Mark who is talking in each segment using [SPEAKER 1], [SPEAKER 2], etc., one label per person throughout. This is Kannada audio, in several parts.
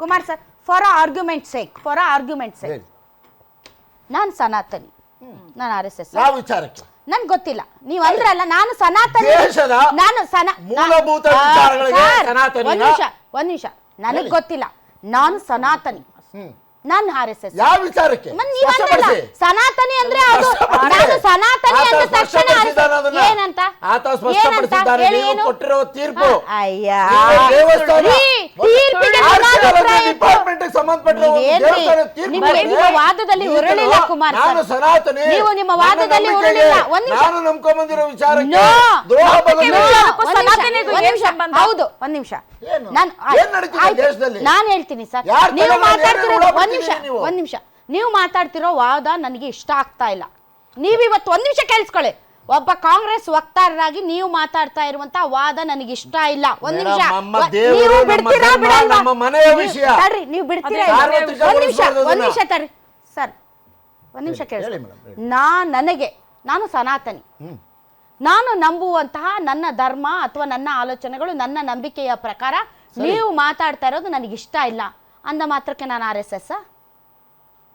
[SPEAKER 1] Kumar sir for argument sake for argument sake
[SPEAKER 2] ಹೇಳಿ
[SPEAKER 1] ನಾನು ಸನಾತನಿ ನಾನು ಆರ್ ಎಸ್ ಎಸ್
[SPEAKER 2] ಯಾವ ವಿಚಾರಕ್ಕೆ
[SPEAKER 1] ನನ್ಗೆ ಗೊತ್ತಿಲ್ಲ ನೀವ್ ಅಂದ್ರಲ್ಲ ನಾನು ಸನಾತನಿ
[SPEAKER 2] ದೇಶದ
[SPEAKER 1] ನಾನು ಸನ
[SPEAKER 2] ಮೂಲಭೂತ
[SPEAKER 1] ಆ,
[SPEAKER 2] ವಿಚಾರಗಳಿಗೆ
[SPEAKER 1] ಸರ್,
[SPEAKER 2] ಸನಾತನಿನಾ?
[SPEAKER 1] ಒಂದ್ ನಿಮಿಷ ಒಂದ್ ನಿಮಿಷ ನನಗೆ
[SPEAKER 2] ಹೇಳಿ.
[SPEAKER 1] ಗೊತ್ತಿಲ್ಲ ನಾನು ಸನಾತನಿ
[SPEAKER 2] ಹ್ಮ್.
[SPEAKER 1] ನಾನು ಆರ್ ಎಸ್ ಎಸ್
[SPEAKER 2] ಯಾವ ವಿಚಾರಕ್ಕೆ
[SPEAKER 1] ನೀವ್ ಅಂದ್ರಲ್ಲ,
[SPEAKER 2] ಸ್ಪಷ್ಟಪಡಿಸಿ.
[SPEAKER 1] ಸನಾತನಿ ಅಂದ್ರೆ ಅದು
[SPEAKER 2] ಸ್ಪಷ್ಟಪಡಿಸಿ.
[SPEAKER 1] ನಾನು ಸನಾತನಿ
[SPEAKER 2] ಆತ
[SPEAKER 1] ಅಂದ ತಕ್ಷಣ
[SPEAKER 2] ಸ್ಪಷ್ಟಪಡಿಸಿದ್ದಾನೆ ಅದನ್ನ.
[SPEAKER 1] ಏನಂತ
[SPEAKER 2] ಆತ
[SPEAKER 1] ಏನಂತ? ಹೇಳಿ
[SPEAKER 2] ನೀವು
[SPEAKER 1] ಏನು?
[SPEAKER 2] ಕೊಟ್ಟಿರೋ ತೀರ್ಪು
[SPEAKER 1] ಅಯ್ಯ
[SPEAKER 2] ನೀವು ದೇವಸ್ಥಾನ
[SPEAKER 1] ರೀ, ತೀರ್ಪಿಗೆ
[SPEAKER 2] ಸಂಬಂಧಪಟ್ಟ
[SPEAKER 1] ವಾದದಲ್ಲಿ
[SPEAKER 2] ಈತನು
[SPEAKER 1] ಉರುಳಿಲ್ಲ ಕುಮಾರ್
[SPEAKER 2] ನಾನು
[SPEAKER 1] ಸರ್.
[SPEAKER 2] ಸನಾತನಿ.
[SPEAKER 1] ನೀವು ನಿಮ್ಮ ವಾದದಲ್ಲಿ ಉರುಳಿಲ್ಲ. ಒಂದ್ ನಿಮಿಷ.
[SPEAKER 2] ನಾನು. ದ್ರೋಹ?
[SPEAKER 1] ಹೌದು. ಒಂದ್ ನಿಮಿಷ.
[SPEAKER 2] ಏನು?
[SPEAKER 1] ನಾನು
[SPEAKER 2] ಏನ್ ನಡೀತಿದೆ ದೇಶದಲ್ಲಿ?
[SPEAKER 1] ನಾನು ಹೇಳ್ತೀನಿ ಸರ್. ನೀವು ಮಾತಾಡ್ತಿರೋ ಒಂದ್ ನಿಮಿಷ. ಒಂದ್ ನಿಮಿಷ. ನೀವು ಮಾತಾಡ್ತಿರೋ ವಾದ ನನಗೆ ಇಷ್ಟ ಆಗ್ತಾ ಇಲ್ಲ. ನೀವು ಇವತ್ತು ಒಂದ್ ನಿಮಿಷ ಕೇಳಿಸ್ಕೊಳ್ಳಿ. ಒಬ್ಬ ಕಾಂಗ್ರೆಸ್ ವಕ್ತಾರರಾಗಿ ನೀವು ಮಾತಾಡ್ತಾ ಇರುವಂತ ವಾದ ನನಗೆ ಇಷ್ಟ ಇಲ್ಲ. ಒಂದ್ ನಿಮಿಷ. ನೀವು ಬಿಡ್ತೀರಾ ಬಿಡಲ್ವಾ? ತಡ್ರಿ ನೀವು ಬಿಡ್ತೀರಾ
[SPEAKER 2] ಸಾರ್ವತ್ರಿಕ
[SPEAKER 1] ಒಂದ್ ನಿಮಿಷ ಒಂದ್ ನಿಮಿಷ ತಡ್ರಿ. ಸರ್ ಒಂದ್ ನಿಮಿಷ ಕೇಳಿ. ನಾ ನನಗೆ ನಾನು ಸನಾತನಿ. ನಾನು ನಂಬುವಂತಹ ನನ್ನ ಧರ್ಮ ಅಥವಾ ನನ್ನ ಆಲೋಚನೆಗಳು ನನ್ನ ನಂಬಿಕೆಯ ಪ್ರಕಾರ ನೀವು ಮಾತಾಡ್ತಾ ಇರೋದು ನನಗೆ ಇಷ್ಟ ಇಲ್ಲ. ಅಂದ ಮಾತ್ರಕ್ಕೆ ನಾನು ಆರ್ ಎಸ್ ಎಸ್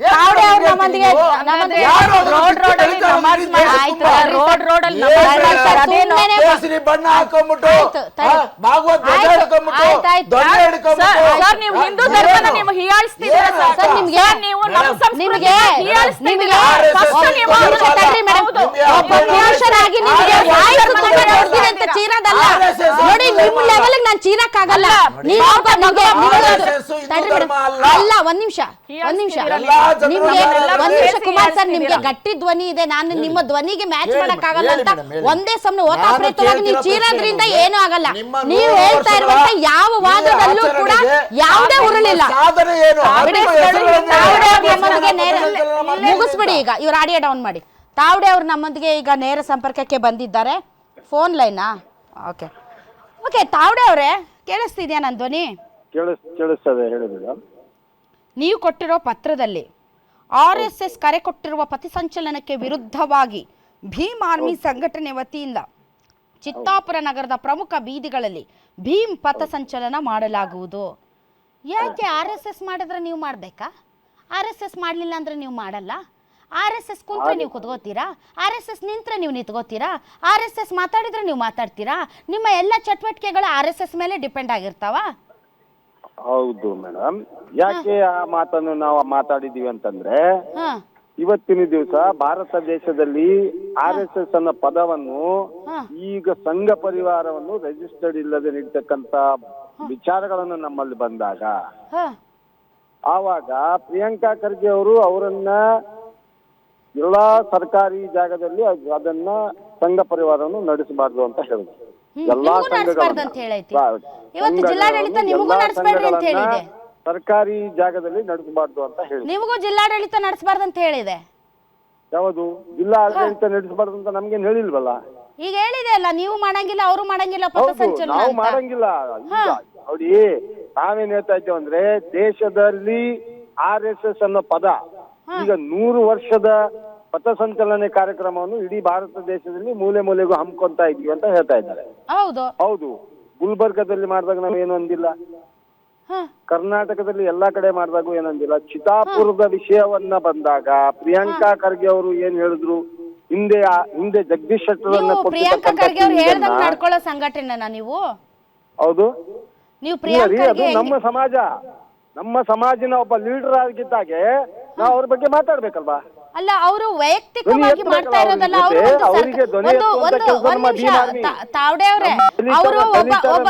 [SPEAKER 1] ತಾವ್ಡೆ ಅವ್ರು ನಮ್ಮೊಂದಿಗೆ-? ನಮ್ಮೊಂದಿಗೆ
[SPEAKER 2] ಯಾರು
[SPEAKER 3] ರೋಡ್ ರೋಡ್
[SPEAKER 2] ಅಲ್ಲಿ
[SPEAKER 3] ನಮಾಜ್ ಮಾಡಿ-
[SPEAKER 1] ಆಯ್ತು,
[SPEAKER 2] ತುಂಬಾ.
[SPEAKER 3] ರೋಡ್
[SPEAKER 2] ಅಲ್ಲಿ
[SPEAKER 3] ನಮಾಜ್? ಮಾಡ್ತಾರೆ, ಅದೇನು?
[SPEAKER 2] ಕೇಸರಿ ಬಣ್ಣ ಹಾಕೊಂಡ್ಬಿಟ್ಟು ಭಾಗವತ್ ಧ್ವಜ ಹಿಡ್ಕೊಂಡ್ಬಿಟ್ಟು. ಧ್ವಜ ಹಿಡ್ಕೊಂಡ್ಬಿಟ್ಟು
[SPEAKER 3] ಸರ್, ನೀವು ಹಿಂದೂ ಧರ್ಮನ ನೀವು ಹೀಯಾಳಿಸ್ತಿದ್ದೀರಾ ಸರ್.
[SPEAKER 1] ನಿಮ್ಗೆ-
[SPEAKER 3] ನೀವು ನಮ್ಮ ಸಂಸ್ಕೃತಿಗೆ
[SPEAKER 1] ನಿಮ್ಗೆ-
[SPEAKER 3] ಹೀಯಾಳಿಸ್ತಿದ್ದೀರಾ?
[SPEAKER 2] ಆರ್
[SPEAKER 3] ನೀವು
[SPEAKER 1] ತಡ್ರಿ ಮೇಡಮ್. ಒಬ್ಬ. ಪುರುಷರಾಗಿ ನಿಮಗೆ ಸಾಯಿಸು
[SPEAKER 2] ಧರ್ಮ
[SPEAKER 1] ತಗೊಂಡು ಅಂತ
[SPEAKER 2] ಎಸ್
[SPEAKER 1] ನೋಡಿ ನಿಮ್ಮ. ಲೆವೆಲ್ ನಾನು ಚೀರಕ್ಕಾಗಲ್ಲ
[SPEAKER 2] ಆಗಲ್ಲ
[SPEAKER 1] ನೀವು ಒಬ್ಬ ನಿಮ್ಗೆ ತಡ್ರಿ ಮೇಡಮ್.
[SPEAKER 2] ಅಲ್ಲ.
[SPEAKER 1] ಒಂದ್ ನಿಮಿಷ ಒಂದ್ ನಿಮಿಷ ನಿಮ್ಗೆ ಒಂದ್ ನಿಮಿಷ ಕುಮಾರ್ ಸರ್ ನಿಮ್ಗೆ? ಗಟ್ಟಿ ಧ್ವನಿ ಇದೆ ನಾನು ನಿಮ್ಮ ಧ್ವನಿಗೆ ಮ್ಯಾಚ್ ಮಾಡಕ್ ಆಗಲ್ಲ ಅಂತ. ಒಂದೇ ಸಮನೆ ಓತಾಪ್ರೇತವಾಗಿ ನೀವು ಚೀರೋದ್ರಿಂದ ಏನೂ ಆಗಲ್ಲ. ನೀವು ಹೇಳ್ತಾ ಇರುವಂತ ಯಾವ ವಾದದಲ್ಲೂ ಕೂಡ ಯಾವುದೇ ಉರುಳಿಲ್ಲ ಮುಗಿಸ್ಬಿಡಿ ಈಗ ಇವ್ರ ಆಡಿಯೋ ಡೌನ್ ಮಾಡಿ. ತಾವಡೆ ಅವ್ರು ನಮ್ಮೊಂದಿಗೆ ಈಗ ನೇರ ಸಂಪರ್ಕಕ್ಕೆ ಬಂದಿದ್ದಾರೆ. ಫೋನ್ ಲೈನಾ? ಓಕೆ. ಓಕೆ ತಾವಡೆ ಅವರೇ ಕೇಳಿಸ್ತಿದ್ಯಾ ನನ್ನ ಧ್ವನಿ?
[SPEAKER 4] ಕೇಳಿಸ್ತದೆ ಹೇಳಿ ಮೇಡಮ್.
[SPEAKER 1] ನೀವು ಕೊಟ್ಟಿರೋ ಪತ್ರದಲ್ಲಿ ಆರ್ ಎಸ್ ಎಸ್ ಕರೆ ಕೊಟ್ಟಿರುವ ಪಥಸಂಚಲನಕ್ಕೆ ವಿರುದ್ಧವಾಗಿ ಭೀಮ್ ಆರ್ಮಿ ಸಂಘಟನೆ ವತಿಯಿಂದ ಚಿತ್ತಾಪುರ ನಗರದ ಪ್ರಮುಖ ಬೀದಿಗಳಲ್ಲಿ ಭೀಮ್ ಪಥಸಂಚಲನ ಮಾಡಲಾಗುವುದು. ಯಾಕೆ ಆರ್ ಎಸ್ ಎಸ್ ಮಾಡಿದ್ರೆ ನೀವು ಮಾಡಬೇಕಾ? ಆರ್ ಎಸ್ ಎಸ್ ಮಾಡಲಿಲ್ಲ ಅಂದ್ರೆ ನೀವು ಮಾಡಲ್ಲ. ಆರ್ ಎಸ್ ಎಸ್ ಕುಂತ್ರೆ ನೀವು ಕುತ್ಕೋತೀರಾ? ಆರ್ ಎಸ್ ಎಸ್ ನಿಂತ್ರೆ ನೀವು ನಿಂತ್ಕೋತೀರಾ? ಆರ್ ಎಸ್ ಎಸ್ ಮಾತಾಡಿದ್ರೆ ನೀವು ಮಾತಾಡ್ತೀರಾ? ನಿಮ್ಮ ಎಲ್ಲ ಚಟುವಟಿಕೆಗಳು ಆರ್ ಎಸ್ ಎಸ್ ಮೇಲೆ ಡಿಪೆಂಡ್ ಆಗಿರ್ತಾವ?
[SPEAKER 4] ಹೌದು ಮೇಡಮ್ ಯಾಕೆ ಆ ಮಾತನ್ನು ನಾವು ಮಾತಾಡಿದೀವಿ ಅಂತಂದ್ರೆ
[SPEAKER 1] ಹಾಂ.
[SPEAKER 4] ಇವತ್ತಿನ ದಿವಸ ಭಾರತ ದೇಶದಲ್ಲಿ ಆರ್ ಎಸ್ ಎಸ್ ಅನ್ನ ಪದವನ್ನು ಈಗ ಸಂಘ ಪರಿವಾರವನ್ನು ರಿಜಿಸ್ಟರ್ಡ್ ಇಲ್ಲದೆ ನೀಡ್ತಕ್ಕಂತ ವಿಚಾರಗಳನ್ನು ನಮ್ಮಲ್ಲಿ ಬಂದಾಗ ಆವಾಗ ಪ್ರಿಯಾಂಕಾ ಖರ್ಗೆ ಅವರು ಅವರನ್ನ ಎಲ್ಲಾ ಸರ್ಕಾರಿ ಜಾಗದಲ್ಲಿ ಅದನ್ನ ಸಂಘ ಪರಿವಾರವನ್ನು ನಡೆಸಬಾರ್ದು ಅಂತ ಹೇಳಿದ್ರು. ಎಲ್ಲಾ
[SPEAKER 1] ನಿಮ್ಗೂ
[SPEAKER 4] ಸರ್ಕಾರಿ ಜಾಗದಲ್ಲಿ ನಡೆಸಬಾರ್ದು ಅಂತ ಹೇಳಿ.
[SPEAKER 1] ನಿಮಗೂ ಜಿಲ್ಲಾಡಳಿತ ನಡೆಸಬಾರ್ದು ಅಂತ ಹೇಳಿದೆ.
[SPEAKER 4] ಯಾವುದು? ಜಿಲ್ಲಾ ಆಡಳಿತ ನಡೆಸಬಾರ್ದು ಅಂತ ನಮ್ಗೇನ್ ಹೇಳಿಲ್ವಲ್ಲ?
[SPEAKER 1] ಈಗ ಹೇಳಿದೆ ಅಲ್ಲ ನೀವು ಮಾಡಂಗಿಲ್ಲ ಅವರು ಮಾಡಂಗಿಲ್ಲ
[SPEAKER 4] ಹೌದು
[SPEAKER 1] ಪಥಸಂಚಲನ
[SPEAKER 4] ನಾವು
[SPEAKER 1] ಅಂತ.
[SPEAKER 4] ಮಾಡಂಗಿಲ್ಲ. ನೋಡಿ ನಾವೇನ್ ಹೇಳ್ತಾ ಇದ್ದೇವೆ ಅಂದ್ರೆ ದೇಶದಲ್ಲಿ ಆರ್ ಎಸ್ ಎಸ್ ಅನ್ನೋ ಪದ ಈಗ ನೂರು ವರ್ಷದ ಪಥಸಂಚಲನೆ ಕಾರ್ಯಕ್ರಮವನ್ನು ಇಡೀ ಭಾರತ ದೇಶದಲ್ಲಿ ಮೂಲೆ ಮೂಲೆಗೂ ಹಮ್ಕೊಂತಾ ಇದೀವಿ ಅಂತ ಹೇಳ್ತಾ ಇದ್ದಾರೆ.
[SPEAKER 1] ಹೌದು.
[SPEAKER 4] ಹೌದು. ಗುಲ್ಬರ್ಗದಲ್ಲಿ ಮಾಡಿದಾಗ ನಾವೇನು ಅಂದಿಲ್ಲ? ಕರ್ನಾಟಕದಲ್ಲಿ ಎಲ್ಲಾ ಕಡೆ ಮಾಡಿದಾಗೂ ಏನಂದಿಲ್ಲ. ಚಿತಾಪುರದ ವಿಷಯವನ್ನ ಬಂದಾಗ ಪ್ರಿಯಾಂಕಾ ಖರ್ಗೆ ಅವರು ಏನ್ ಹೇಳಿದ್ರು? ಹಿಂದೆ ಆ- ಹಿಂದೆ ಜಗದೀಶ್ ಶೆಟ್ಟರ್
[SPEAKER 1] ನೀವು ಪ್ರಿಯಾಂಕಾ ಖರ್ಗೆ ಅವ್ರು ಹೇಳ್ದಂಗ್ ನಡ್ಕೊಳ್ಳೋ ಸಂಘಟನೆನಾ ನೀವು?
[SPEAKER 4] ಹೌದು.
[SPEAKER 1] ನೀವು
[SPEAKER 4] ಇಲ್ಲ
[SPEAKER 1] ಪ್ರಿಯಾಂಕಾ
[SPEAKER 4] ಅದು
[SPEAKER 1] ಖರ್ಗೆ
[SPEAKER 4] ನಮ್ಮ ಸಮಾಜ. ನಮ್ಮ ಸಮಾಜಿನ ಒಬ್ಬ ಲೀಡರ್ ಆಗಿದ್ದಾಗೆ ನಾವು ಅವ್ರ ಬಗ್ಗೆ ಮಾತಾಡ್ಬೇಕಲ್ವಾ?
[SPEAKER 1] ಅಲ್ಲ ಅವರು ವೈಯಕ್ತಿಕವಾಗಿ ಮಾಡ್ತಾ ಇರೋದಲ್ಲ ಅವರು ಒಂದು ಒಂದು ನಿಮಿಷ ತಾವಡೆ ಅವ್ರೆ ಅವರು ಒಬ್ಬ ಒಬ್ಬ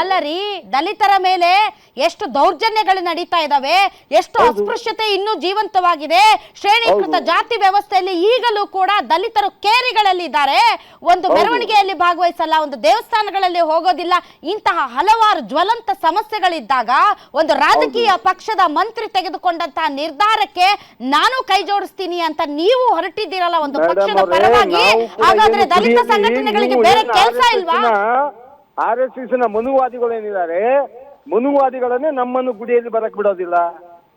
[SPEAKER 1] ಅಲ್ಲ ರೀ ದಲಿತರ ಮೇಲೆ ಎಷ್ಟು ದೌರ್ಜನ್ಯಗಳು ನಡೀತಾ ಇದಾವೆ ಎಷ್ಟು ಅಸ್ಪೃಶ್ಯತೆ ಇನ್ನೂ ಜೀವಂತವಾಗಿದೆ. ಶ್ರೇಣೀಕೃತ ಜಾತಿ ವ್ಯವಸ್ಥೆಯಲ್ಲಿ ಈಗಲೂ ಕೂಡ ದಲಿತರು ಕೇರಿಗಳಲ್ಲಿ ಇದ್ದಾರೆ ಒಂದು ಮೆರವಣಿಗೆಯಲ್ಲಿ ಭಾಗವಹಿಸಲ್ಲ ಒಂದು ದೇವಸ್ಥಾನಗಳಲ್ಲಿ ಹೋಗೋದಿಲ್ಲ ಇಂತಹ ಹಲವಾರು ಜ್ವಲಂತ ಸಮಸ್ಯೆಗಳಿದ್ದಾಗ ಒಂದು ರಾಜಕೀಯ ಪಕ್ಷದ ಮಂತ್ರಿ ತೆಗೆದುಕೊಂಡಂತಹ ನಿರ್ಧಾರಕ್ಕೆ ನಾನು ಕೈ ಜೋಡಿಸ್ತೀನಿ ಅಂತ ನೀವು ಹೊರಟಿದ್ದೀರಲ್ಲ ಒಂದು ಪಕ್ಷದ ಪರವಾಗಿ. ಹಾಗಾದ್ರೆ ದಲಿತ ಸಂಘಟನೆಗಳಿಗೆ ಬೇರೆ ಕೆಲಸ ಇಲ್ವಾ?
[SPEAKER 4] ಆರ್ ಎಸ್ ಎಸ್ನ ಮನುವಾದಿಗಳೇನಿದ್ದಾರೆ ಮನುವಾದಿಗಳನ್ನೇ ನಮ್ಮನ್ನು ಗುಡಿಯಲ್ಲಿ ಬರಕ್ ಬಿಡೋದಿಲ್ಲ.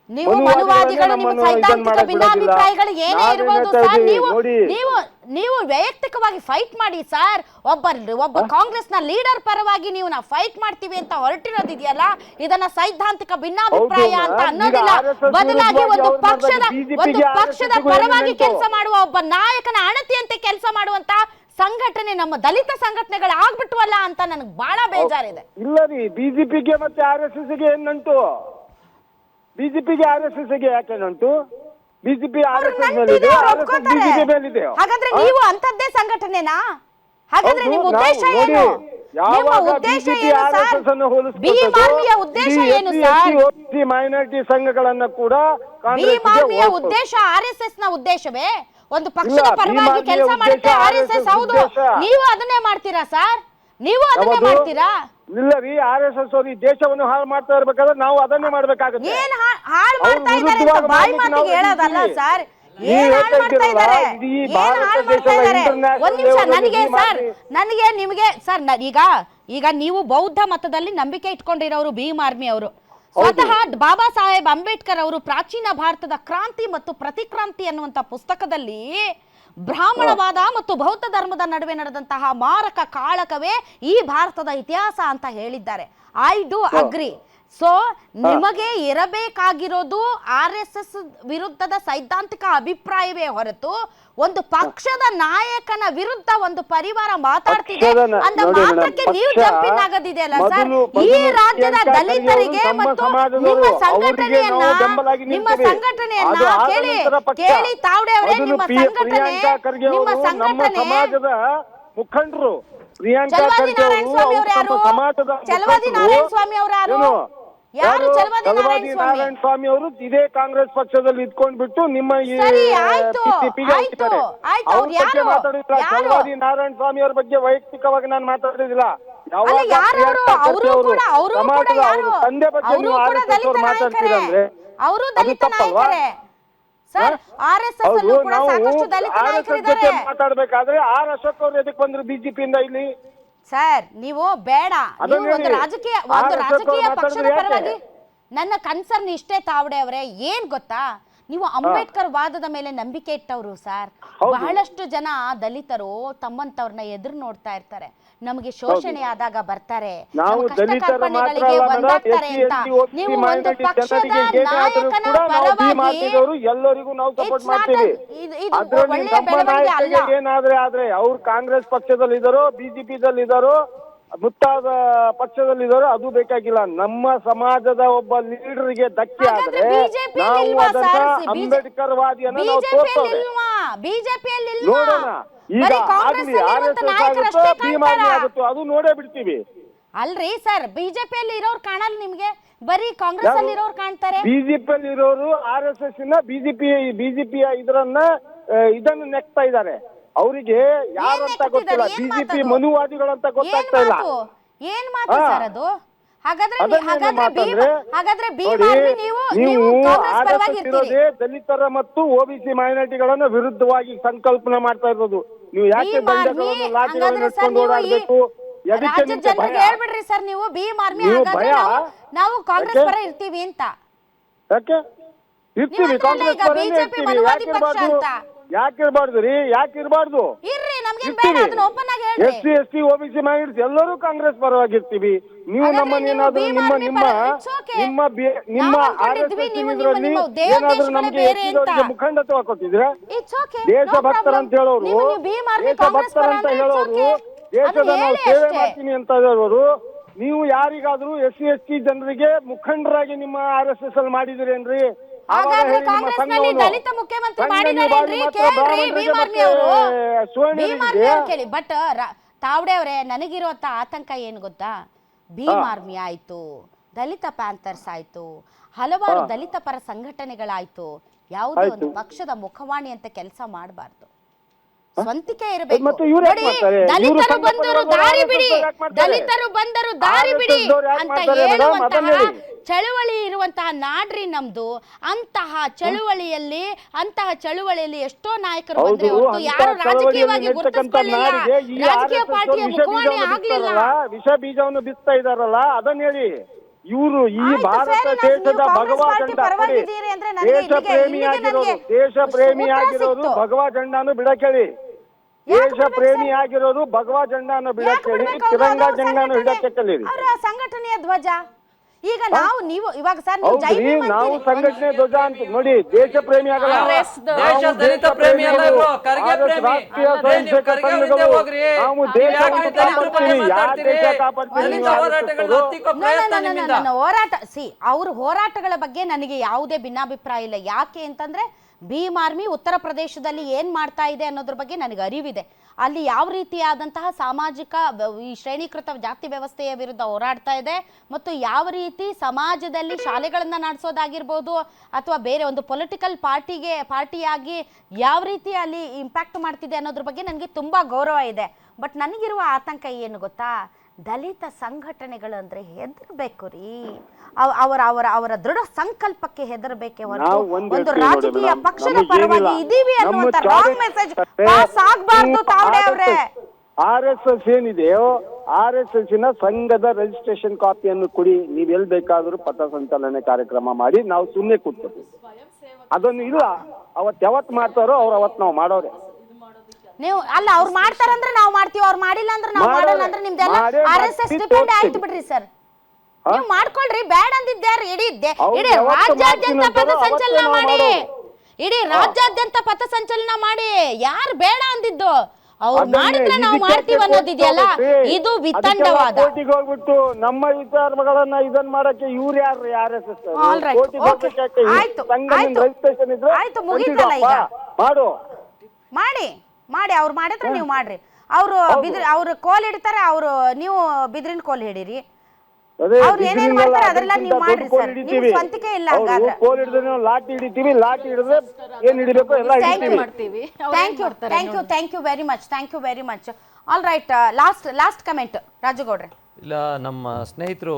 [SPEAKER 1] ನೀವು ಮನುವಾದಿಗಳು ನಿಮ್ಮ ಸೈದ್ಧಾಂತಿಕ ಭಿನ್ನಾಭಿಪ್ರಾಯಗಳು ಏನೇ
[SPEAKER 4] ಇರಬಹುದು
[SPEAKER 1] ಸರ್ ನೀವು ನೀವು ನೀವು ವೈಯಕ್ತಿಕವಾಗಿ ಫೈಟ್ ಮಾಡಿ ಸರ್ ಒಬ್ಬ ಒಬ್ಬ ಕಾಂಗ್ರೆಸ್ನ ಲೀಡರ್ ಪರವಾಗಿ ನೀವು ನಾವು ಫೈಟ್ ಮಾಡ್ತೀವಿ ಅಂತ ಹೊರಟಿರೋದಿದೆಯಲ್ಲ ಇದನ್ನ ಸೈದ್ಧಾಂತಿಕ ಭಿನ್ನಾಭಿಪ್ರಾಯ ಅಂತ ಅನ್ನೋದಿಲ್ಲ. ಬದಲಾಗಿ ಒಂದು ಪಕ್ಷದ ಒಂದು ಪಕ್ಷದ ಪರವಾಗಿ ಕೆಲಸ ಮಾಡುವ ಒಬ್ಬ ನಾಯಕನ ಅಣತಿಯಂತೆ ಕೆಲಸ ಮಾಡುವಂತ ಸಂಘಟನೆ ನಮ್ಮ ದಲಿತ ಸಂಘಟನೆಗಳು ಆಗ್ಬಿಟ್ವಲ್ಲ ಅಂತ ನನಗೆ ಬಹಳ ಬೇಜಾರಿದೆ.
[SPEAKER 4] ಇಲ್ಲ ರೀ ಬಿಜೆಪಿಗೆ ಮತ್ತೆ ಆರ್ ಎಸ್ ಎಸ್ಗೆ ಬಿಜೆಪಿಗೆ ಆರ್ ಎಸ್ ಎಸ್ಗೆ ಯಾಕೆ ನಂಟು? ಬಿಜೆಪಿ ಆರ್ ಎಸ್ ಎಸ್
[SPEAKER 1] ಅವ್ರು
[SPEAKER 4] ಆರ್ ಎಸ್. ಬಿಜೆಪಿ ಮೇಲಿದೆ
[SPEAKER 1] ಹಾಗಾದ್ರೆ ನೀವು ಅಂತದ್ದೇ ಸಂಘಟನೆನಾ? ಹಾಗಾದ್ರೆ ನಿಮ್ಮ ಉದ್ದೇಶ ಏನು? ನಿಮ್ಮ ಉದ್ದೇಶ ಏನು ಸರ್? ಭೀಮ್ ಆರ್ಮಿಯ ಉದ್ದೇಶ ಏನು ಸರ್?
[SPEAKER 4] SC, ಮೈನಾರಿಟಿ ಸಂಘಗಳನ್ನ ಕೂಡ
[SPEAKER 1] ಭೀಮ್ ಆರ್ಮಿಯ. ಉದ್ದೇಶ ಆರ್ ಎಸ್ ಎಸ್ನ ಉದ್ದೇಶವೇ? ಒಂದು ಪಕ್ಷದ ಪರವಾಗಿ ಕೆಲಸ ಮಾಡುತ್ತೆ ಆರ್ ಎಸ್ ಎಸ್ ಹೌದು. ನೀವು ಅದನ್ನೇ ಮಾಡ್ತೀರಾ ಸರ್? ನೀವು ಅದನ್ನೇ? ಮಾಡ್ತೀರಾ?
[SPEAKER 4] ಇಲ್ಲ ರೀ ಆರ್ ಎಸ್ ಎಸ್ ಅವರು ಈ ದೇಶವನ್ನು ಹಾಳು ಮಾಡ್ತಾ ಇರ್ಬೇಕಾದ್ರೆ ನಾವು ಅದನ್ನೇ ಮಾಡ್ಬೇಕಾಗುತ್ತೆ.
[SPEAKER 1] ಏನ್ ಹಾ- ಹಾಳ್
[SPEAKER 4] ಅವ್ರು
[SPEAKER 1] ಮಾಡ್ತಾ ಇದ್ದಾರೆ ಅಂತ
[SPEAKER 4] ವಿರುದ್ಧವಾಗಿ
[SPEAKER 1] ಬಾಯಿ
[SPEAKER 4] ಮಾಡ್ಲಿಕ್ಕೆ ನಾವು
[SPEAKER 1] ಮಾತಿಗೆ ಹೇಳೋದಲ್ಲ
[SPEAKER 4] ನಿಲ್ತೀವಿ.
[SPEAKER 1] ಸರ್?
[SPEAKER 4] ನೀವು
[SPEAKER 1] ಏನ್ ಹಾಳ್
[SPEAKER 4] ಹೇಳ್ತಾ
[SPEAKER 1] ಮಾಡ್ತಾ
[SPEAKER 4] ಇದ್ದೀರಲ್ಲ,
[SPEAKER 1] ಇದ್ದಾರೆ?
[SPEAKER 4] ಇಡೀ
[SPEAKER 1] ಏನ್
[SPEAKER 4] ಭಾರತ
[SPEAKER 1] ಹಾಳ್ ಮಾಡ್ತಾ
[SPEAKER 4] ದೇಶದ
[SPEAKER 1] ಇದ್ದಾರೆ?
[SPEAKER 4] international
[SPEAKER 1] ಒಂದ್ ನಿಮಿಷ
[SPEAKER 4] level
[SPEAKER 1] ನನಗೆ
[SPEAKER 4] ಅಲ್ಲಿ
[SPEAKER 1] ಸರ್
[SPEAKER 4] ಮಾಡಿ.
[SPEAKER 1] ನನಗೆ ನಿಮಗೆ ಸರ್ ನ- ಈಗ ಈಗ ನೀವು ಬೌದ್ಧ ಮತದಲ್ಲಿ ನಂಬಿಕೆ ಇಟ್ಕೊಂಡಿರೋರು ಭೀಮ್ ಆರ್ಮಿ ಅವರು. ಸ್ವತಃ ಬಾಬಾ ಸಾಹೇಬ್ ಅಂಬೇಡ್ಕರ್ ಅವರು ಪ್ರಾಚೀನ ಭಾರತದ ಕ್ರಾಂತಿ ಮತ್ತು ಪ್ರತಿಕ್ರಾಂತಿ ಅನ್ನುವಂತ ಪುಸ್ತಕದಲ್ಲಿ ಬ್ರಾಹ್ಮಣವಾದ ಮತ್ತು ಬೌದ್ಧ ಧರ್ಮದ ನಡುವೆ ನಡೆದಂತಹ ಮಾರಕ ಕಾಳಕವೇ ಈ ಭಾರತದ ಇತಿಹಾಸ ಅಂತ ಹೇಳಿದ್ದಾರೆ. ಐ ಡು ಅಗ್ರಿ ಸೊ ನಿಮಗೆ ಇರಬೇಕಾಗಿರೋದು ಆರ್ ಎಸ್ ಎಸ್ ವಿರುದ್ಧದ ಸೈದ್ಧಾಂತಿಕ ಅಭಿಪ್ರಾಯವೇ ಹೊರತು ಒಂದು ಪಕ್ಷದ ನಾಯಕನ ವಿರುದ್ಧ ಒಂದು ಪರಿವಾರ ಮಾತಾಡ್ತಿದೆ
[SPEAKER 4] ಅಂತ
[SPEAKER 1] ಅಂದ ಮಾತ್ರಕ್ಕೆ ನೀವು
[SPEAKER 4] ಜಂಪಿನ್
[SPEAKER 1] ಆಗದಿದೆ ಅಲ್ಲ ಸರ್ ಈ ರಾಜ್ಯದ ದಲಿತರಿಗೆ ಮತ್ತು
[SPEAKER 4] ನಮ್ಮ
[SPEAKER 1] ಸಂಘಟನೆಯನ್ನ ನಿಮ್ಮ. ಸಂಘಟನೆಯನ್ನ ಕೇಳಿ. ಕೇಳಿ ತಾವ್ಡೆ ಅವರೇ ನಿಮ್ಮ ಸಂಘಟನೆ ನಿಮ್ಮ ಸಂಘಟನೆ
[SPEAKER 4] ಮುಖಂಡರು ಪ್ರಿಯಾಂಕಾ ಖರ್ಗೆ ಅವರು ಸಮಾಜದ
[SPEAKER 1] ಚಲವಾದಿ. ನಾರಾಯಣ ಸ್ವಾಮಿ ಅವ್ರು ಯಾರು? ಚಲವಾದಿ ನಾರಾಯಣ ಸ್ವಾಮಿ
[SPEAKER 4] ನಾರಾಯಣ ಸ್ವಾಮಿ ಅವರು ಇದೇ ಕಾಂಗ್ರೆಸ್ ಪಕ್ಷದಲ್ಲಿ ಇದ್ಕೊಂಡ್ಬಿಟ್ಟು ನಿಮ್ಮ ಈ
[SPEAKER 1] ಸರಿ, ಆಯ್ತು,
[SPEAKER 4] BJP
[SPEAKER 1] ಆಯ್ತು,
[SPEAKER 4] ಹೋಗ್ತಾರೆ.
[SPEAKER 1] ಆಯ್ತು,
[SPEAKER 4] ಅವ್ರ
[SPEAKER 1] ಅವ್ರು
[SPEAKER 4] ಬಗ್ಗೆ
[SPEAKER 1] ಯಾರು?
[SPEAKER 4] ಮಾತಾಡಿಲ್ಲ
[SPEAKER 1] ಯಾರು?
[SPEAKER 4] ಚಲವಾದಿ ನಾರಾಯಣ ಸ್ವಾಮಿ ಅವ್ರ ಬಗ್ಗೆ ವೈಯಕ್ತಿಕವಾಗಿ ನಾನು ಮಾತಾಡಿದಿಲ್ಲ
[SPEAKER 1] ಅಲ್ಲ ಅವರು
[SPEAKER 4] ಅವರು
[SPEAKER 1] ಕೂಡ ಅವರು ಕೂಡ
[SPEAKER 4] ಸಮಾಜದ
[SPEAKER 1] ಯಾರು
[SPEAKER 4] ಅವ್ರ ತಂದೆ ಬಗ್ಗೆ
[SPEAKER 1] ಅವರು
[SPEAKER 4] ನೀವು
[SPEAKER 1] ಕೂಡ ದಲಿತ
[SPEAKER 4] ಅವ್ರು
[SPEAKER 1] ನಾಯಕರೇ
[SPEAKER 4] ಮಾತಾಡ್ತೀರಂದ್ರೆ
[SPEAKER 1] ಅವರು
[SPEAKER 4] ಅದು
[SPEAKER 1] ದಲಿತ
[SPEAKER 4] ತಪ್ಪಲ್ವಾ?
[SPEAKER 1] ನಾಯಕರೇ ಸರ್ ಆರ್ ಎಸ್ ಎಸ್
[SPEAKER 4] ಹೌದು
[SPEAKER 1] ಅಲ್ಲೂ ಕೂಡ
[SPEAKER 4] ನಾವು
[SPEAKER 1] ಸಾಕಷ್ಟು ದಲಿತ
[SPEAKER 4] ಆರ್ ಎಸ್ ಎಸ್
[SPEAKER 1] ನಾಯಕರಿದ್ದಾರೆ
[SPEAKER 4] ಜೊತೆ ಮಾತಾಡ್ಬೇಕಾದ್ರೆ ಆರ್ ಅಶೋಕ್ ಅವ್ರು ಎದಕ್ ಬಂದ್ರು ಬಿಜೆಪಿಯಿಂದ ಇಲ್ಲಿ
[SPEAKER 1] ಸರ್ ನೀವು ಬೇಡ. ನೀವು ಒಂದು. ರಾಜಕೀಯ ಒಂದು ರಾಜಕೀಯ ಪಕ್ಷದ ಪರವಾಗಿ ನನ್ನ ಕನ್ಸರ್ನ್ ಇಷ್ಟೇ ತಾವಡೆ ಅವರೇ ಏನ್ ಗೊತ್ತಾ? ನೀವು ಅಂಬೇಡ್ಕರ್ ವಾದದ ಮೇಲೆ ನಂಬಿಕೆ ಇಟ್ಟವರು ಸರ್. ಬಹಳಷ್ಟು ಜನ ದಲಿತರು ತಮ್ಮಂತವ್ರನ್ನ ಎದುರು ನೋಡ್ತಾ ಇರ್ತಾರೆ. ನಮಗೆ ಶೋಷಣೆ ಆದಾಗ ಬರ್ತಾರೆ.
[SPEAKER 4] ನಾವು ದಲಿತರ ಮಾತ್ರ ಅಲ್ಲ
[SPEAKER 1] ಒಂದು ಪಕ್ಷದ ನಾಯಕನ ಪರವಾಗಿ
[SPEAKER 4] ಎಲ್ಲರಿಗೂ ನಾವು ಸಪೋರ್ಟ್ ಮಾಡ್ತೀವಿ. ಅದ್ರಲ್ಲಿ ನಮ್ಮ. ನಾಯಕರಿಗೆ ಏನಾದ್ರೆ ಆದ್ರೆ ಅವ್ರು ಕಾಂಗ್ರೆಸ್ ಪಕ್ಷದಲ್ಲಿ ಇದಾರೋ ಬಿಜೆಪಿ ದಲ್ಲಿ ಇದ್ದಾರೋ ಮುತ್ತಾದ ಪಕ್ಷದಲ್ಲಿ ಇದ್ದಾರೋ ಅದು ಬೇಕಾಗಿಲ್ಲ. ನಮ್ಮ ಸಮಾಜದ ಒಬ್ಬ ಲೀಡರ್ಗೆ ಧಕ್ಕೆ
[SPEAKER 1] ಹಾಗಾದ್ರೆ
[SPEAKER 4] ಆದ್ರೆ ನಾವು ಅದನ್ನ ಅಂಬೇಡ್ಕರ್ ವಾದಿಯನ್ನ ನಾವು
[SPEAKER 1] ತೋರ್ತೇವೆ
[SPEAKER 4] ನೋಡೋಣ. ಈಗ ಆಗ್ಲಿ ಆರ್ ಎಸ್ ಎಸ್ ಆಗುತ್ತೋ ಭೀಮಾರ್ಮಿ ಆಗುತ್ತೋ ಅದು ನೋಡೇ ಬಿಡ್ತೀವಿ.
[SPEAKER 1] ಅಲ್ರಿ ಸರ್ ಬಿಜೆಪಿಯಲ್ಲಿ ಇರೋರು ಕಾಣಲ್ಲ ನಿಮ್ಗೆ? ಬರೀ ಕಾಂಗ್ರೆಸ್ ಅಲ್ಲಿ ಇರೋರು ಕಾಣ್ತಾರೆ?
[SPEAKER 4] ಬಿಜೆಪಿ ಅಲ್ಲಿ ಇರೋರು ಆರ್ ಎಸ್ ಎಸ್ನ ಬಿಜೆಪಿ ಬಿಜೆಪಿಯ ಇದರನ್ನ ಇದನ್ನು ನೆಕ್ತಾ ಇದ್ದಾರೆ. ಅವರಿಗೆ ಯಾರು ಅಂತ ಗೊತ್ತಿಲ್ಲ.
[SPEAKER 1] ಏನ್
[SPEAKER 4] ಬಿಜೆಪಿ
[SPEAKER 1] ಮನುವಾದಿಗಳು
[SPEAKER 4] ಮನುವಾದಿಗಳಂತ
[SPEAKER 1] ಏನ್
[SPEAKER 4] ಗೊತ್ತಾಗ್ತಾ ಇಲ್ಲ.
[SPEAKER 1] ಮಾತು? ಏನ್ ಮಾತು
[SPEAKER 4] ಹಾ.
[SPEAKER 1] ಸರ್ ಅದು? ಹಾಗಾದ್ರೆ ನೀ- ಹಾಗಾದ್ರೆ
[SPEAKER 4] ಮಾತಂದ್ರೆ
[SPEAKER 1] ಭೀಮ್ ಹಾಗಾದ್ರೆ ಭೀಮ್
[SPEAKER 4] ನೋಡಿ,
[SPEAKER 1] ಆರ್ಮಿ ನೀವು ನೀವು ಕಾಂಗ್ರೆಸ್ ಪರವಾಗಿ ಇರ್ತೀರಿ
[SPEAKER 4] ದಲಿತರ ಮತ್ತು ಓಬಿಸಿ ಮೈನಾರಿಟಿಗಳನ್ನ ವಿರುದ್ಧವಾಗಿ ಸಂಕಲ್ಪನೆ ಮಾಡ್ತಾ ಇರೋದು. ನೀವು ಯಾಕೆ
[SPEAKER 1] ಭೀಮ್ ಆರ್ಮಿ
[SPEAKER 4] ಬಂಡೆಗಳನ್ನು ಲಾಠಿಗಳನ್ನು
[SPEAKER 1] ಹಾಗಾದ್ರೆ ಸರ್ ನೀವು ಈ
[SPEAKER 4] ಓಡಾಡ್ಬೇಕು? ಎದಕ್ಕೆ
[SPEAKER 1] ರಾಜ್ಯದ
[SPEAKER 4] ನಿಮ್ಗೆ ಭಯ?
[SPEAKER 1] ಹೇಳ್ಬಿಡ್ರಿ ಸರ್ ನೀವು. ಭೀಮ್ ಆರ್ಮಿ
[SPEAKER 4] ನೀವು
[SPEAKER 1] ಹಾಗಾದ್ರೆ
[SPEAKER 4] ಭಯ?
[SPEAKER 1] ನಾವು ನಾವು ಕಾಂಗ್ರೆಸ್
[SPEAKER 4] ಯಾಕೆ?
[SPEAKER 1] ಪರ ಇರ್ತೀವಿ ಅಂತ.
[SPEAKER 4] ಯಾಕೆ? ಇರ್ತೀವಿ ಕಾಂಗ್ರೆಸ್
[SPEAKER 1] ಈಗ
[SPEAKER 4] ಪರನೇ
[SPEAKER 1] BJP
[SPEAKER 4] ಇರ್ತೀವಿ.
[SPEAKER 1] ಮನುವಾದಿ ಪಕ್ಷ
[SPEAKER 4] ಇರ್ಬಾರ್ದು?
[SPEAKER 1] ಅಂತ.
[SPEAKER 4] ಯಾಕೆ ಇರಬಾರ್ದು ರೀ ಯಾಕೆ ಇರಬಾರ್ದು
[SPEAKER 1] ಇರ್ರಿ ನಮ್ಗೇನ್ ಬೇಡ ಅದನ್ನ ಓಪನ್ ಆಗಿ ಹೇಳ್ರಿ
[SPEAKER 4] S C S T OBC minority ಎಲ್ಲರೂ ಕಾಂಗ್ರೆಸ್ ಪರವಾಗಿರ್ತೀವಿ ನೀವು
[SPEAKER 1] ಹಾಗಾದ್ರೆ
[SPEAKER 4] ನಮ್ಮನ್ನ
[SPEAKER 1] ನೀವು
[SPEAKER 4] ಏನಾದ್ರು
[SPEAKER 1] ಭೀಮ್
[SPEAKER 4] ನಿಮ್ಮ ನಿಮ್ಮ
[SPEAKER 1] ಪರ- it's okay.
[SPEAKER 4] ನಿಮ್ಮ ಬಿ- ನಿಮ್ಮ
[SPEAKER 1] ನಾವು
[SPEAKER 4] ಆರ್ ಎಸ್
[SPEAKER 1] ಅನ್ಕೊಂಡಿದ್ವಿ
[SPEAKER 4] ಎಸ್
[SPEAKER 1] ನೀವು
[SPEAKER 4] ಇದರಲ್ಲಿ
[SPEAKER 1] ನಿಮ್ಮ ದೇಹ
[SPEAKER 4] ಏನಾದ್ರು
[SPEAKER 1] ದೇಶಗಳೇ
[SPEAKER 4] ನಮ್ಗೆ
[SPEAKER 1] ಬೇರೆ ಅಂತ.
[SPEAKER 4] ಎಸ್ಸಿದವರಿಗೆ ಮುಖಂಡತ್ವ ಕೊಟ್ಟಿದ್ರೆ
[SPEAKER 1] ಇಟ್ಸ್ ಓಕೆ
[SPEAKER 4] ದೇಶಭಕ್ತರ ಅಂತ ಹೇಳೋರು ದೇಶ
[SPEAKER 1] ಭಕ್ತರ
[SPEAKER 4] ಅಂತ ಹೇಳೋರು. ದೇಶದ ನಾವು ಸೇವೆ. ಮಾಡ್ತೀನಿ ಅಂತ ಹೇಳೋರು ನೀವು ಯಾರಿಗಾದ್ರೂ ಎಸ್ ಸಿ ಎಸ್ ಟಿ ಜನರಿಗೆ ಮುಖಂಡರಾಗಿ ನಿಮ್ಮ ಆರ್ ಎಸ್ ಎಸ್ ಅಲ್ಲಿ ಮಾಡಿದಿರೇನ್ರಿ
[SPEAKER 1] ಹಾಗಾದ್ರೆ ಕಾಂಗ್ರೆಸ್ನಲ್ಲಿ ದಲಿತ ಮುಖ್ಯಮಂತ್ರಿ
[SPEAKER 4] ಸಂಘ
[SPEAKER 1] ಮಾಡಿದಾರೇನ್ರಿ
[SPEAKER 4] ನೀವು
[SPEAKER 1] ಕೇಳ್ರಿ ಭೀಮಾರ್ಮಿ ಅವರು.
[SPEAKER 4] ಸುವರ್ಣರಿಗೆ
[SPEAKER 1] ಭೀಮಾರ್ಮಿ ಅವ್ರು ಕೇಳಿ ಬಟ್ ತಾವಡೆ ಅವರೇ ನನಗಿರುವಂತ ಆತಂಕ ಏನು ಗೊತ್ತಾ? ಭೀಮ್ ಆರ್ಮಿ ಆಯ್ತು ದಲಿತ ಪ್ಯಾಂಥರ್ಸ್ ಆಯ್ತು ಹಲವಾರು ದಲಿತ ಪರ ಸಂಘಟನೆಗಳಾಯ್ತು. ಯಾವುದೇ ಒಂದು ಪಕ್ಷದ ಮುಖವಾಣಿ ಅಂತ ಕೆಲಸ ಮಾಡಬಾರ್ದು. ಸ್ವಂತಿಕೆ ಇರಬೇಕು. ದಲಿತರು ಬಂದರು ದಾರಿ ಬಿಡಿ? ದಲಿತರು ಬಂದರು ದಾರಿ ಬಿಡಿ ಅಂತ? ಹೇಳುವಂತಹ. ಚಳುವಳಿ ಇರುವಂತಹ ನಾಡ್ರಿ ನಮ್ದು ಅಂತಹ ಚಳುವಳಿಯಲ್ಲಿ ಅಂತಹ ಚಳುವಳಿಯಲ್ಲಿ ಎಷ್ಟೋ ನಾಯಕರು ಬಂದ್ರೆ ಹೊರತು ಯಾರು ರಾಜಕೀಯವಾಗಿ ಗುರುತಿಸ್ಕೊಳ್ಳಿಲ್ಲ. ರಾಜಕೀಯ ಪಾರ್ಟಿಯ
[SPEAKER 4] ವಿಷ
[SPEAKER 1] ಮುಖವಾಣಿ
[SPEAKER 4] ಬೀಜವನ್ನು
[SPEAKER 1] ಆಗ್ಲಿಲ್ಲ.
[SPEAKER 4] ವಿಷ ಬೀಜವನ್ನು ಬಿತ್ತಾ ಇದಾರಲ್ಲ ಅದನ್ನ ಹೇಳಿ. ಇವರು ಈ ಭಾರತ ದೇಶದ ಭಗವಾ ಜಂಡ ದೇಶ
[SPEAKER 1] ಪ್ರೇಮಿಯಾಗಿರೋದು
[SPEAKER 4] ಪ್ರೇಮಿ ಆಗಿರೋರು ದೇಶ ಪ್ರೇಮಿ ಆಗಿರೋರು ಭಗವಾ ಜಂಡಾನು ಬಿಡಕೇಳಿ ದೇಶ ಪ್ರೇಮಿ? ಆಗಿರೋರು ಭಗವಾ ಜಂಡಾನು ಬಿಡಕೇಳಿ? ತಿರಂಗ ಜಂಡಾನು
[SPEAKER 1] ಬಿಡಕೇಳಿ
[SPEAKER 4] ಹಿಡಕ್ಕೆ ಕಲೀರಿ
[SPEAKER 1] ಅವರ ಸಂಘಟನೆಯ ಧ್ವಜ. ಈಗ ನಾವು ನೀವು ಇವಾಗ ಸರ್ ನೀವು ಜೈ
[SPEAKER 4] ಹೌದ್ರಿ
[SPEAKER 1] ಭೀಮ್
[SPEAKER 4] ನಾವು
[SPEAKER 1] ಅಂತೀರಿ.
[SPEAKER 4] ಸಂಘಟನೆ ಧ್ವಜ ಅಂತ ನೋಡಿ ದೇಶ ಪ್ರೇಮಿ ಆಗಲ್ಲ
[SPEAKER 5] RS ದ-
[SPEAKER 4] ನಾವು
[SPEAKER 5] ದೇಶ ಪ್ರೇಮಿ ಅಲ್ಲ ಇವ್ರು, ಖರ್ಗೆ
[SPEAKER 4] RS
[SPEAKER 5] ಪ್ರೇಮಿ.
[SPEAKER 4] ರಾಷ್ಟ್ರೀಯ
[SPEAKER 5] ಅಲ್ಲ, ನೀವು
[SPEAKER 4] ಸೇವಕ
[SPEAKER 5] ಖರ್ಗೆ
[SPEAKER 4] ಸಂಘಗಳು.
[SPEAKER 5] ಹಿಂದೆ ಹೋಗ್ರಿ.
[SPEAKER 4] ನಾವು
[SPEAKER 5] ನೀವು
[SPEAKER 4] ದೇಶವನ್ನು
[SPEAKER 5] ಯಾಕೆ ದಲಿತರ ಬಗ್ಗೆ
[SPEAKER 4] ಕಾಪಾಡ್ತೀವಿ ಯಾವ
[SPEAKER 5] ಮಾತಾಡ್ತೀರಿ?
[SPEAKER 4] ದೇಶ ಕಾಪಾಡ್ತೀವಿ
[SPEAKER 5] ದಲಿತ
[SPEAKER 4] ನೀವು
[SPEAKER 5] ಹೋರಾಟಗಳನ್ನ
[SPEAKER 4] RSS
[SPEAKER 5] ಹತ್ತಿಕ್ಕೋ
[SPEAKER 1] No, no,
[SPEAKER 5] ಪ್ರಯತ್ನ
[SPEAKER 1] no, no, no,
[SPEAKER 5] ನಿಮ್ಮಿಂದ
[SPEAKER 1] no, no. ಹೋರಾಟ ಸಿ ಅವ್ರ ಹೋರಾಟಗಳ ಬಗ್ಗೆ ನನಗೆ ಯಾವುದೇ ಭಿನ್ನಾಭಿಪ್ರಾಯ ಇಲ್ಲ ಯಾಕೆ ಅಂತಂದ್ರೆ ಭೀಮ್ ಆರ್ಮಿ ಉತ್ತರ ಪ್ರದೇಶದಲ್ಲಿ ಏನು ಮಾಡ್ತಾ ಇದೆ ಅನ್ನೋದ್ರ ಬಗ್ಗೆ ನನಗೆ ಅರಿವಿದೆ. ಅಲ್ಲಿ ಯಾವ ರೀತಿಯಾದಂತಹ ಸಾಮಾಜಿಕ ಈ ಶ್ರೇಣೀಕೃತ ಜಾತಿ ವ್ಯವಸ್ಥೆಯ ವಿರುದ್ಧ ಹೋರಾಡ್ತಾ ಇದೆ ಮತ್ತು ಯಾವ ರೀತಿ ಸಮಾಜದಲ್ಲಿ ಶಾಲೆಗಳನ್ನು ನಡೆಸೋದಾಗಿರ್ಬೋದು ಅಥವಾ ಬೇರೆ ಒಂದು ಪೊಲಿಟಿಕಲ್ ಪಾರ್ಟಿಗೆ, ಪಾರ್ಟಿಯಾಗಿ ಯಾವ ರೀತಿ ಅಲ್ಲಿ ಇಂಪ್ಯಾಕ್ಟ್ ಮಾಡ್ತಿದೆ ಅನ್ನೋದ್ರ ಬಗ್ಗೆ ನನಗೆ ತುಂಬಾ ಗೌರವ ಇದೆ. ಬಟ್ ನನಗಿರುವ ಆತಂಕ ಏನು ಗೊತ್ತಾ? ದಲಿತ ಸಂಘಟನೆಗಳು ಅಂದ್ರೆ ಹೆದರ್ಬೇಕು ರೀ. ಅವರ ಅವರ ಅವರ ದೃಢ ಸಂಕಲ್ಪಕ್ಕೆ ಹೆದರ್ಬೇಕೆ ಹೊರತು
[SPEAKER 4] ಒಂದ್
[SPEAKER 1] ರಾಜಕೀಯ ಪಕ್ಷದ ಪರವಾಗಿ ಇದೀವಿ ಅನ್ನುವಂತ ರಾಂಗ್ ಮೆಸೇಜ್ ಪಾಸ್ ಆಗ್ಬಾರ್ದು ತಾವಡೆ ಅವ್ರೆ.
[SPEAKER 4] ಆರ್ ಎಸ್ ಎಸ್ ಏನಿದೆಯೋ ಆರ್ ಎಸ್ ಎಸ್ನ ಸಂಘದ ರಿಜಿಸ್ಟ್ರೇಷನ್ ಕಾಪಿಯನ್ನು ಕೊಡಿ. ನೀವ್ ಎಲ್ ಬೇಕಾದ್ರೂ ಪಥಸಂಚಲನೆ ಕಾರ್ಯಕ್ರಮ ಮಾಡಿ. ನಾವು ಸುಮ್ಮನೆ ಕೂತ್ಕೋತೀವಿ. ಅದನ್ನು ಇಲ್ಲ. ಅವತ್ ಯಾವತ್ ಮಾಡ್ತಾರೋ ಅವ್ರ ಅವತ್ ನಾವು ಮಾಡೋರೆ.
[SPEAKER 1] ನೀವು ಅಲ್ಲ ಅವ್ರು ಮಾಡ್ತಾರಂದ್ರೆ ನಾವು ಮಾಡ್ತೀವಿ. ಅವ್ರು ಮಾಡಿಲ್ಲ ಅಂದ್ರೆ ನಾವು
[SPEAKER 4] ಮಾಡೋಣ
[SPEAKER 1] ಮಾಡಲ್ಲ ಅಂದ್ರೆ ನಿಮ್ದೆಲ್ಲ ಆರ್ ಎಸ್ ಎಸ್ ಡಿಪೆಂಡ್ ಆಯ್ತು. ಬಿಡ್ರಿ ಸರ್. ನೀವು ಮಾಡ್ಕೊಳ್ರಿ ಬ್ಯಾಡ್ ಅಂದಿದ್ದಾರೆ ಇಡೀ ದೇ-
[SPEAKER 4] ಅವ್ರು
[SPEAKER 1] ಇಡೀ
[SPEAKER 4] ಯಾವತ್ತು
[SPEAKER 1] ರಾಜ್ಯಾದ್ಯಂತ
[SPEAKER 4] ಮಾಡ್ತೀನಿ
[SPEAKER 1] ಪಥ
[SPEAKER 4] ಅಂತಾರೋ
[SPEAKER 1] ಸಂಚಲನ
[SPEAKER 4] ಅವತ್ತೇ
[SPEAKER 1] ಮಾಡಿ.
[SPEAKER 4] ಮಾಡೋದು.
[SPEAKER 1] ಇಡೀ ರಾಜ್ಯಾದ್ಯಂತ ಪಥ ಸಂಚಲನ ಮಾಡಿ. ಯಾರು ಬೇಡ ಅಂದಿದ್ದು? ಅವ್ರು
[SPEAKER 4] ಅದನ್ನೇ
[SPEAKER 1] ಮಾಡಿದ್ರೆ ನಾವು
[SPEAKER 4] ಇದಕ್ಕೆ
[SPEAKER 1] ಮಾಡ್ತೀವಿ ಅನ್ನೋದಿದೆಯಲ್ಲ? ಇದು
[SPEAKER 4] ಅದಕ್ಕೆಲ್ಲ
[SPEAKER 1] ವಿತಂಡವಾದ.
[SPEAKER 4] ಕೋರ್ಟಿಗೆ ಹೋಗ್ಬಿಟ್ಟು ನಮ್ಮ ವಿಚಾರಗಳನ್ನ ಇದನ್ ಮಾಡಕ್ಕೆ ಇವ್ರು ಯಾರು R S S
[SPEAKER 1] All right. Okay. ಆಯ್ತು. ಆಯ್ತು.
[SPEAKER 4] ರಿಜಿಸ್ಟ್ರೇಷನ್ ಇದ್ರೆ
[SPEAKER 1] ಆಯ್ತು, ಮುಗೀತಲ್ಲ ಈಗ.
[SPEAKER 4] ಮಾಡು.
[SPEAKER 1] ಮಾಡಿ ಮಾಡಿ. ಅವ್ರು ಮಾಡಿದ್ರೆ ನೀವು ಮಾಡ್ರಿ. ಅವರು ಬಿದ್ರ ಅವ್ರು ಕೋಲ್ ಹಿಡಿತಾರೆ ಅವರು ನೀವು ಬಿದ್ರಿನ ಕೋಲ್ ಹಿಡೀರಿ. ಅವ್ರು ಏನೇನ್ ಮಾಡ್ತಾರೆ ಅದೆಲ್ಲ ನೀವು ಮಾಡ್ರಿ ಸರ್. ಸ್ವಂತಿಕೆ ಇಲ್ಲ
[SPEAKER 4] ಅವ್ರು
[SPEAKER 1] ಹಂಗಾದ್ರೆ.
[SPEAKER 4] ಕೋಲ್ ಹಿಡಿದ್ರೆ ನಾವು ಲಾಠಿ ಹಿಡಿತೀವಿ ಲಾಠಿ ಹಿಡಿದ್ರೆ ಏನ್ ಹಿಡಿಬೇಕು ಎಲ್ಲ
[SPEAKER 1] ಥ್ಯಾಂಕ್ ಯು
[SPEAKER 4] ಹಿಡಿತೀವಿ
[SPEAKER 5] ಮಾಡ್ತೀವಿ
[SPEAKER 1] thank you thank you thank you very much thank you very much all right last last comment ರಾಜುಗೌಡ್ರೆ.
[SPEAKER 6] ಇಲ್ಲ ನಮ್ಮ ಸ್ನೇಹಿತರು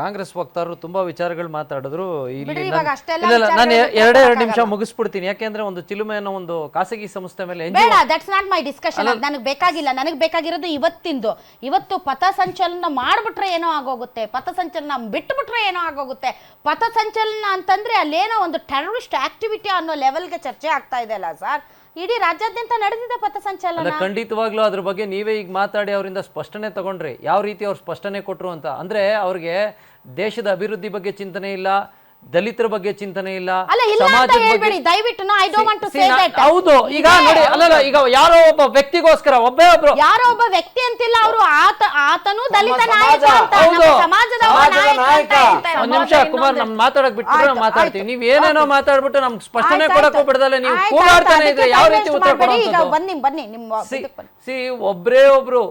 [SPEAKER 6] ಕಾಂಗ್ರೆಸ್ ವಕ್ತಾರರು ತುಂಬಾ ವಿಚಾರಗಳು ಮಾತಾಡಿದ್ರು. ಇಲ್ಲಿ
[SPEAKER 1] ಬಿಡ್ರಿ, ಇವಾಗ ಅಷ್ಟೆಲ್ಲ
[SPEAKER 6] ಇಲ್ಲ, ಇಲ್ಲ, ನಾನು
[SPEAKER 1] ವಿಚಾರಗಳು
[SPEAKER 6] ಎರಡೇ ಎರಡು ನಿಮಿಷ. ಮುಗಿಸ್ಬಿಡ್ತೀನಿ. ಯಾಕೆಂದ್ರೆ ಒಂದು ಚಿಲುಮೆ ಅನ್ನೋ ಒಂದು ಖಾಸಗಿ ಸಂಸ್ಥೆ ಮೇಲೆ NGO
[SPEAKER 1] ಬೇಡ ದಟ್ಸ್ ನಾಟ್ ಮೈ ಡಿಸ್ಕಷನ್ ನನಗೆ ಬೇಕಾಗಿಲ್ಲ. ನನಗೆ ಬೇಕಾಗಿರೋದು ಇವತ್ತಿಂದು. ಇವತ್ತು ಪಥಸಂಚಲನ ಮಾಡ್ಬಿಟ್ರೆ ಏನೋ ಆಗೋಗುತ್ತೆ. ಪಥಸಂಚಲನ ಬಿಟ್ಬಿಟ್ರೆ ಏನೋ ಆಗೋಗುತ್ತೆ. ಪಥಸಂಚಲನ ಅಂತಂದ್ರೆ ಅಲ್ಲೇನೋ ಒಂದು ಟೆರರಿಸ್ಟ್ ಆಕ್ಟಿವಿಟಿ ಅನ್ನೋ ಲೆವೆಲ್ಗೆ ಚರ್ಚೆ ಆಗ್ತಾ ಇದೆ ಅಲ್ಲ ಸರ್ ಇಡೀ ರಾಜ್ಯಾದ್ಯಂತ ನಡೆದಿದೆ
[SPEAKER 6] ಅಲ್ಲ
[SPEAKER 1] ಪಥಸಂಚಲನ
[SPEAKER 6] ಖಂಡಿತವಾಗ್ಲೂ ಅದ್ರ ಬಗ್ಗೆ ನೀವೇ ಈಗ ಮಾತಾಡಿ ಅವರಿಂದ ಸ್ಪಷ್ಟನೆ ತಗೊಂಡ್ರಿ. ಯಾವ ರೀತಿ ಅವ್ರು ಸ್ಪಷ್ಟನೆ ಕೊಟ್ರು ಅಂತ. ಅಂದ್ರೆ ಅವ್ರಿಗೆ ದೇಶದ ಅಭಿವೃದ್ಧಿ ಬಗ್ಗೆ ಚಿಂತನೆ ಇಲ್ಲ. ದಲಿತರ ಬಗ್ಗೆ ಚಿಂತನೆ ಇಲ್ಲ ಸಮಾಜದ ಬಗ್ಗೆ
[SPEAKER 1] ದಯವಿಟ್ಟು I don't want to say that
[SPEAKER 6] ಹೌದು ಈಗ ನೋಡಿ ಅಲ್ಲಲ್ಲ ಈಗ ಯಾರೋ ಒಬ್ಬ ವ್ಯಕ್ತಿಗೋಸ್ಕರ ಒಬ್ಬೇ ಒಬ್ರು
[SPEAKER 1] ಯಾರೋ ಒಬ್ಬ ವ್ಯಕ್ತಿ ಅಂತಿಲ್ಲ ಅವರು ಆತ ಆತನು ದಲಿತ ನಾಯಕ ಅಂತ. ಸಮಾಜದ ನಾಯಕ.
[SPEAKER 6] ಒಂದ್ ನಿಮಿಷ ಕುಮಾರ್ ನಮ್ ಮಾತಾಡಕ್ ಬಿಟ್ಟು ನಾವು ಮಾತಾಡ್ತೀವಿ. ನೀವ್ ಏನೇನೋ ಮಾತಾಡ್ಬಿಟ್ಟು ನಮ್ಗೆ ಸ್ಪಷ್ಟನೆ ಕೊಡಕ್. ಹೋಗ್ಬಿಡ್ದಲ್ಲ ನೀವು ಕೂಗಾಡ್ತಾನೆ ಇದ್ರೆ ಯಾವ ರೀತಿ ಉತ್ತರ
[SPEAKER 1] ಕೊಡೋದು ಈಗ ಬನ್ನಿ ಬನ್ನಿ ನಿಮ್ಮ
[SPEAKER 6] ಸಿ ಒಬ್ರೇ ಒಬ್ರು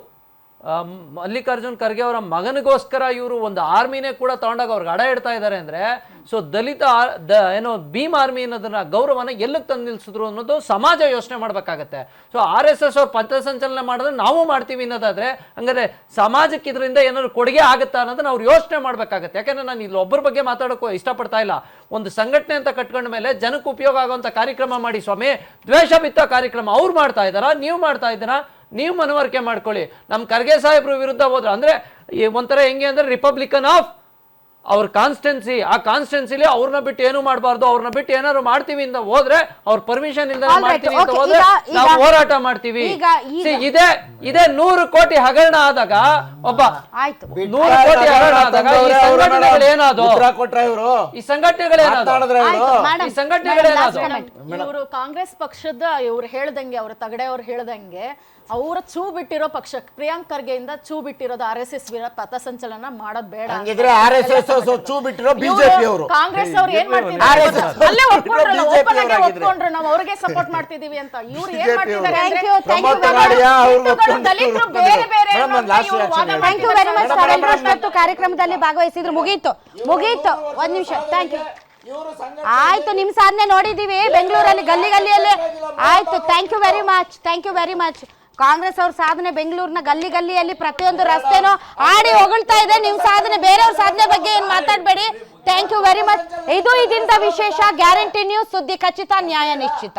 [SPEAKER 6] ಮಲ್ಲಿಕಾರ್ಜುನ್ ಖರ್ಗೆ ಅವರ ಮಗನಿಗೋಸ್ಕರ ಇವರು ಒಂದು ಆರ್ಮಿನೇ ಕೂಡ ತಗೊಂಡಾಗ ಅವ್ರಿಗೆ ಅಡ ಇಡ್ತಾ ಇದ್ದಾರೆ ಅಂದ್ರೆ ಸೊ ದಲಿತ ದ, ಏನೋ ಭೀಮ್ ಆರ್ಮಿ ಅನ್ನೋದನ್ನ ಗೌರವನ ಎಲ್ಲಕ್ಕೆ ತಂದು ನಿಲ್ಸಿದ್ರು ಅನ್ನೋದು ಸಮಾಜ ಯೋಚನೆ ಮಾಡ್ಬೇಕಾಗತ್ತೆ. ಸೊ ಆರ್ ಎಸ್ ಎಸ್ ಅವ್ರು ಪಥಸಂಚಲನ ಮಾಡಿದ್ರೆ ನಾವು ಮಾಡ್ತೀವಿ ಅನ್ನೋದಾದ್ರೆ, ಹಂಗಾದ್ರೆ ಸಮಾಜಕ್ಕೆ ಇದರಿಂದ ಏನಾದ್ರು ಕೊಡುಗೆ ಆಗುತ್ತಾ ಅನ್ನೋದನ್ನ ಅವ್ರು ಯೋಚನೆ ಮಾಡ್ಬೇಕಾಗತ್ತೆ. ಯಾಕಂದ್ರೆ ನಾನು ಇಲ್ಲಿ ಒಬ್ಬರ ಬಗ್ಗೆ ಮಾತಾಡೋಕ್ಕೂ ಇಷ್ಟಪಡ್ತಾ ಇಲ್ಲ. ಒಂದು ಸಂಘಟನೆ ಅಂತ ಕಟ್ಕೊಂಡ ಮೇಲೆ ಜನಕ್ಕೆ ಉಪಯೋಗ ಆಗುವಂತ ಕಾರ್ಯಕ್ರಮ ಮಾಡಿ ಸ್ವಾಮಿ, ದ್ವೇಷ ಬಿತ್ತ ಕಾರ್ಯಕ್ರಮ ಅವ್ರು ಮಾಡ್ತಾ ಇದ್ದಾರಾ, ನೀವು ಮಾಡ್ತಾ ಇದ್ದೀರಾ? ನೀವು ಮನವರಿಕೆ ಮಾಡ್ಕೊಳ್ಳಿ. ನಮ್ಮ ಖರ್ಗೆ ಸಾಹೇಬ್ರ ವಿರುದ್ಧ ಹೋದ್ರೆ ಅಂದ್ರೆ ಈ ಒಂಥರ ಹೆಂಗೆ ಅಂದ್ರೆ ರಿಪಬ್ಲಿಕನ್ ಆಫ್ ಅವ್ರ ಕಾನ್ಸ್ಟೆನ್ಸಿ ಆ ಕಾನ್ಸ್ಟೆನ್ಸಿಲಿ ಅವ್ರನ್ನ ಬಿಟ್ಟು ಏನು ಮಾಡಬಾರ್ದು ಅವ್ರನ್ನ ಬಿಟ್ಟು ಏನಾದ್ರು ಮಾಡ್ತೀವಿ ಅಂತ ಹೋದ್ರೆ ಅವ್ರ ಪರ್ಮಿಷನ್ ಇಂದ ಮಾಡ್ತೀವಿ ಅಂತ ಹೋದ್ರೆ ನಾವು ಹೋರಾಟ ಮಾಡ್ತೀವಿ. ಇದೆ ಇದೇ ನೂರು ಕೋಟಿ ಹಗರಣ ಆದಾಗ ಒಬ್ಬ
[SPEAKER 1] ಆಯ್ತು.
[SPEAKER 6] ನೂರು ಕೋಟಿ ಹಗರಣ ಆದಾಗ ಈ ಸಂಘಟನೆಗಳು
[SPEAKER 2] ಏನಾದ್ರು ಇವರು.
[SPEAKER 6] ಈ
[SPEAKER 1] ಸಂಘಟನೆಗಳೇನಾದ್ರು
[SPEAKER 6] ಈ
[SPEAKER 1] ಸಂಘಟನೆಗಳೇನಾದ್ರು
[SPEAKER 5] ಇವರು ಕಾಂಗ್ರೆಸ್ ಪಕ್ಷದ ಇವ್ರು ಹೇಳ್ದಂಗೆ ಅವ್ರ ತಗಡೆ ಅವ್ರು ಹೇಳ್ದಂಗೆ
[SPEAKER 7] ಅವರ ಚೂ ಬಿಟ್ಟಿರೋ ಪಕ್ಷ ಪ್ರಿಯಾಂಕ್ ಖರ್ಗೆಯಿಂದ ಚೂ ಬಿಟ್ಟಿರೋದು ಆರ್ ಎಸ್ ಎಸ್ ವಿರ ಪಥಸಂಚಲನ ಮಾಡೋದ್ ಬೇಡ.
[SPEAKER 2] ಹಂಗಿದ್ರೆ ಆರ್ ಎಸ್ ಎಸ್ ಚೂ ಬಿಟ್ಟಿರೋ ಬಿಜೆಪಿ ಅವರು
[SPEAKER 7] ಕಾಂಗ್ರೆಸ್ ಅವ್ರು ಏನ್ ಮಾಡ್ತಿದ್ದಾರೆ ಅಲ್ಲೇ ಒಪ್ಕೊಂಡ್ರಲ್ಲ ಓಪನ್ ಆಗಿ ಒಪ್ಕೊಂಡ್ರು ನಾವು ಅವ್ರಿಗೆ ಸಪೋರ್ಟ್ ಮಾಡ್ತಿದೀವಿ ಅಂತ. ಇವ್ರು ಏನ್ ಮಾಡ್ತಿದ್ದಾರೆ ದಲಿತರು ಬೇರೆ ಬೇರೆ
[SPEAKER 1] ಥ್ಯಾಂಕ್ ಯು ವೆರಿ ಮಚ್. ತಾವೆಲ್ಲರೂ ಕಾರ್ಯಕ್ರಮದಲ್ಲಿ ಭಾಗವಹಿಸಿದ್ರು. ಮುಗೀತು. ಮುಗೀತು. ಒಂದ್ ನಿಮಿಷ. ಥ್ಯಾಂಕ್ ಯು ಆಯ್ತು ನಿಮ್ ಸಾಧನೆ ನೋಡಿದೀವಿ. ಬೆಂಗಳೂರಲ್ಲಿ ಗಲ್ಲಿ ಗಲ್ಲಿಯಲ್ಲಿ ಆಯ್ತು thank you very much thank you very much Congress ಅವ್ರ ಸಾಧನೆ ಬೆಂಗಳೂರಿನ ಗಲ್ಲಿ ಗಲ್ಲಿಯಲ್ಲಿ ಪ್ರತಿಯೊಂದು ರಸ್ತೆನೂ ಆಡಿ ಹೊಗಳ್ತಾ ಇದೆ. ನಿಮ್ ಸಾಧನೆ, ಬೇರೆಯವ್ರ ಸಾಧನೆ ಬಗ್ಗೆ ಏನ್ ಮಾತಾಡಬೇಡಿ. ಥ್ಯಾಂಕ್ ಯು ವೆರಿ ಮಚ್ ಇದು ಇದಿಂತ ವಿಶೇಷ. ಗ್ಯಾರಂಟಿ ನ್ಯೂಸ್ ಸುದ್ದಿ ಖಚಿತ, ನ್ಯಾಯ ನಿಶ್ಚಿತ.